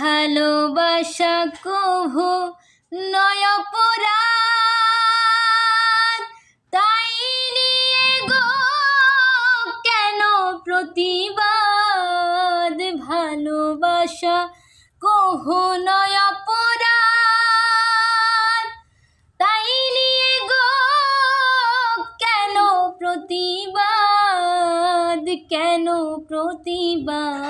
ভালোবাসা কভু নয় তাই নিয়ে গো, কেন প্রতিবাদ? ভালোবাসা কহ নয় তাই নিয়ে গো, কেন প্রতিবাদ? কেন প্রতিবাদ?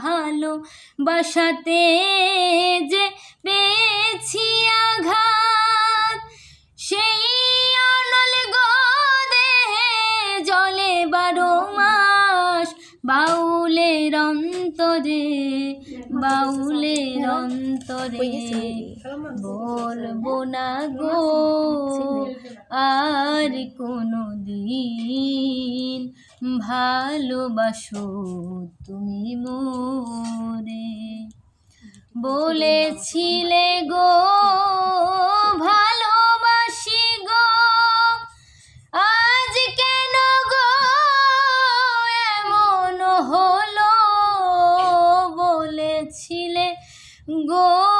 মাস ভালোবাসাতে যে পেয়েছি আঘাত। সেই অনল গদে জলে বারো মাস, বাউলের অন্তরে বাউলের অন্তরে বলব না গো, আর কোনো দিন ভালোবাসো তুমি মোরে। বলেছিলে গো ভালোবাসি গো। আজ কেন গো এমন হলো? বলেছিলে গো